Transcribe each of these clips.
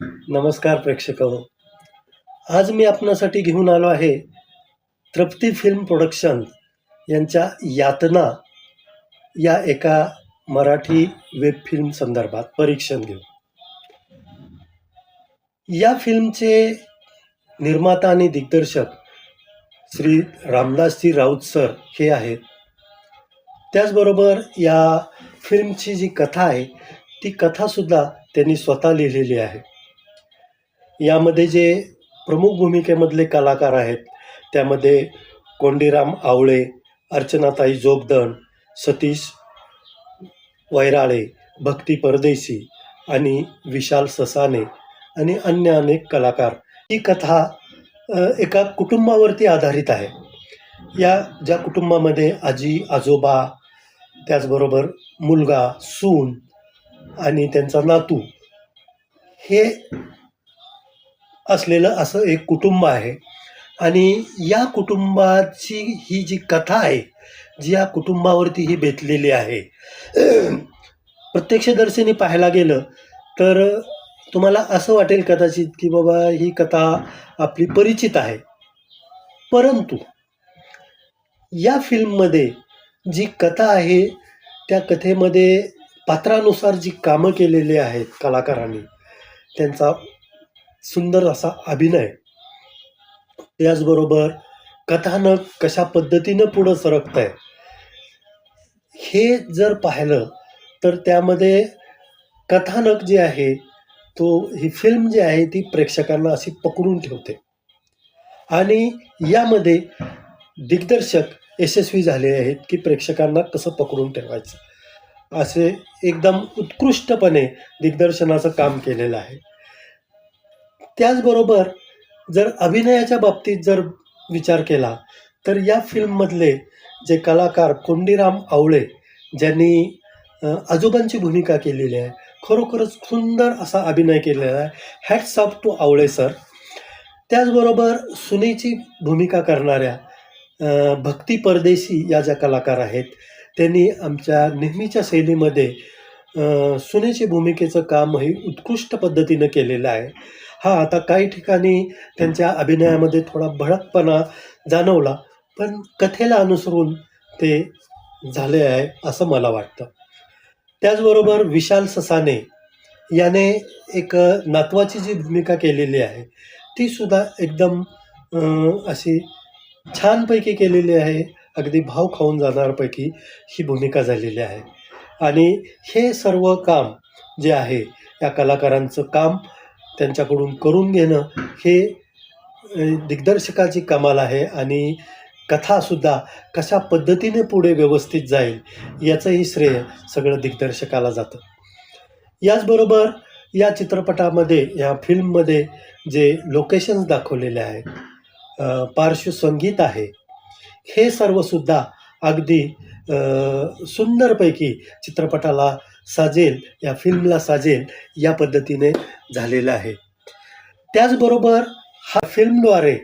नमस्कार प्रेक्षक आज मी आपणासाठी घेऊन आलो आहे तृप्ती फिल्म प्रोडक्शन यांच्या यातना या एका मराठी वेब फिल्म संदर्भात परीक्षण घेऊ या फिल्मचे निर्माता आणि दिग्दर्शक श्री रामदासजी राऊत सर हे आहेत. त्याचबरोबर या फिल्मची जी कथा आहे ती कथासुद्धा त्यांनी स्वतः लिहिलेली आहे. यामध्ये जे प्रमुख भूमिकेमधले कलाकार आहेत त्यामध्ये कोंडीराम आवळे अर्चनाताई जोगदण सतीश वैराळे भक्ती परदेशी आणि विशाल ससाने आणि अन्य अनेक कलाकार. ही कथा एका कुटुंबावरती आधारित आहे. या ज्या कुटुंबामध्ये आजी आजोबा त्याचबरोबर मुलगा सून आणि त्यांचा नातू हे असलेलं असं एक कुटुंब आहे. आणि या कुटुंबाची ही जी कथा आहे जी या कुटुंबावरती ही बेतलेली आहे प्रत्यक्षदर्शनी पाहायला गेलं तर तुम्हाला असं वाटेल कदाचित की बाबा ही कथा आपली परिचित आहे. परंतु या फिल्ममध्ये जी कथा आहे त्या कथेमध्ये पात्रानुसार जी कामं केलेली आहेत कलाकारांनी त्यांचा सुंदर असा अभिनय. त्याचबरोबर कथानक कशा पद्धतीनं पुढं सरकत आहे हे जर पाहिलं तर त्यामध्ये कथानक जे आहे तो ही फिल्म जी आहे ती प्रेक्षकांना अशी पकडून ठेवते. आणि यामध्ये दिग्दर्शक यशस्वी झाले आहेत की प्रेक्षकांना कसं पकडून ठेवायचं. असे एकदम उत्कृष्टपणे दिग्दर्शनाचं काम केलेलं आहे. त्याचबरोबर जर अभिनयाच्या बाबतीत जर विचार केला तर या फिल्ममधले जे कलाकार कोंडीराम आवळे ज्यांनी आजोबांची भूमिका केलेली आहे खरोखरच सुंदर असा अभिनय केलेला आहे. Hats off to Awale sir त्याचबरोबर सुनेची भूमिका करणाऱ्या भक्ती परदेशी या ज्या कलाकार आहेत त्यांनी आमच्या नेहमीच्या शैलीमध्ये सुनेची भूमिकेचं कामही उत्कृष्ट पद्धतीनं केलेलं आहे. हा आता काही ठिकाणी त्यांच्या अभिनयामध्ये थोडा भडकपणा जाणवला पण कथेला अनुसरून ते झाले आहे असं मला वाटतं. त्याचबरोबर विशाल ससाने याने एक नातवाची जी भूमिका केलेली आहे ती सुद्धा एकदम अशी छानपैकी केलेली आहे अगदी भाव खाऊन जाणारपैकी ही भूमिका झालेली आहे. आणि हे सर्व काम जे आहे या कलाकारांचं काम त्यांच्याकडून करून घेणं हे दिग्दर्शकाची कमाल आहे आणि कथासुद्धा कशा पद्धतीने पुढे व्यवस्थित जाईल याचंही श्रेय सगळं दिग्दर्शकाला जातं. याचबरोबर या चित्रपटामध्ये या फिल्ममध्ये जे लोकेशन्स दाखवलेले आहेत पार्श्वसंगीत आहे हे सर्वसुद्धा अगदी सुंदरपैकी चित्रपटाला साजेल या फिल्मला साजेल या पद्धतीने झालेलं आहे. त्याचबरोबर हा फिल्मद्वारे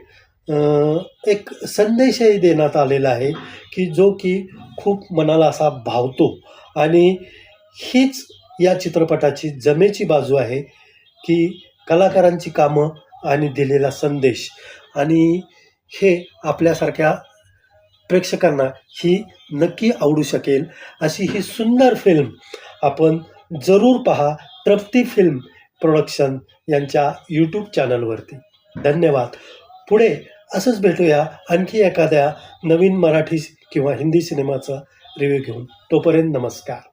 एक संदेशही देण्यात आलेला आहे की जो की खूप मनाला असा भावतो आणि हीच या चित्रपटाची जमेची बाजू आहे की कलाकारांची कामं आणि दिलेला संदेश आणि हे आपल्यासारख्या प्रेक्षकांना ही नक्की आवडू शकेल अशी ही सुंदर फिल्म आपण जरूर पहा तृप्ती फिल्म प्रोडक्शन यांच्या यूट्यूब चॅनलवरती धन्यवाद. पुढे असंच भेटूया आणखी एखाद्या नवीन मराठी किंवा हिंदी सिनेमाचा रिव्ह्यू घेऊन. तोपर्यंत नमस्कार.